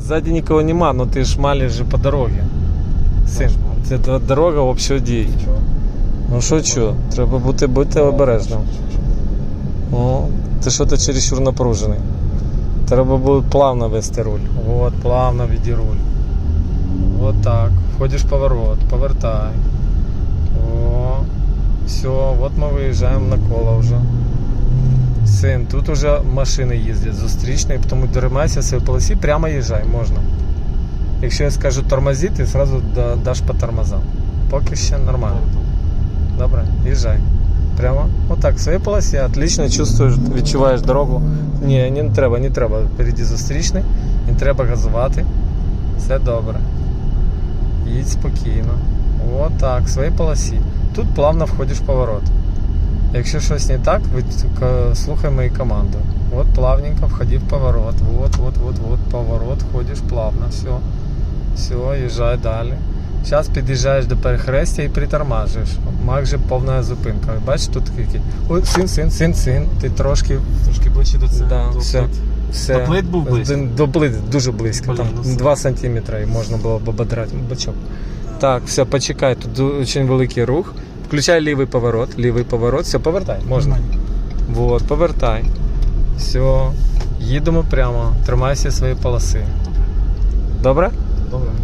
Ззаді нікого нема, але ти ж малиш же по дорозі. Син, це дорога общого дій. Ну що що, треба бути, бути обережним. О, ти що ти чересчур напружений. Треба буде плавно вести руль. От, плавно веди руль. Вот так. Входиш в поворот, повертай. О, все, от ми виїжджаємо на коло вже. Син, тут уже машини їздять зустрічні, тому тримайся в своїй полосі, прямо їжджай, можна. Якщо я скажу тормози, ти одразу да- даш по тормозам. Поки ще нормально. Добре, їжджай. Прямо. Отак, в своїй полосі, отлично чувствуєш, відчуваєш дорогу. Ні, не треба, не треба. Впереді зустрічний, не треба газувати. Все добре. Їдь спокійно. Отак, в своїй полосі. Тут плавно входиш в поворот. Якщо щось не так, ви слухай мої команди. От плавненько входи в поворот. Вот, вот, вот, вот, поворот, ходиш плавно, все. Все, їжджай далі. Зараз під'їжджаєш до перехрестя і притормажуєш. Майже повна зупинка. Бачиш тут який? Ой, син, син, син, син. Ти трошки. Трошки ближче до цього. Да, до все. плит. все. До плит був близько? До плит дуже близько. Блін, Там ну 2 сантиметри і можна було б ободрати бачок. Так, все, почекай, тут дуже великий рух. Включай лівий поворот, лівий поворот, все, повертай, можна. Вот, повертай. Все, їдемо прямо, тримайся своєї полоси. Добре? Добре.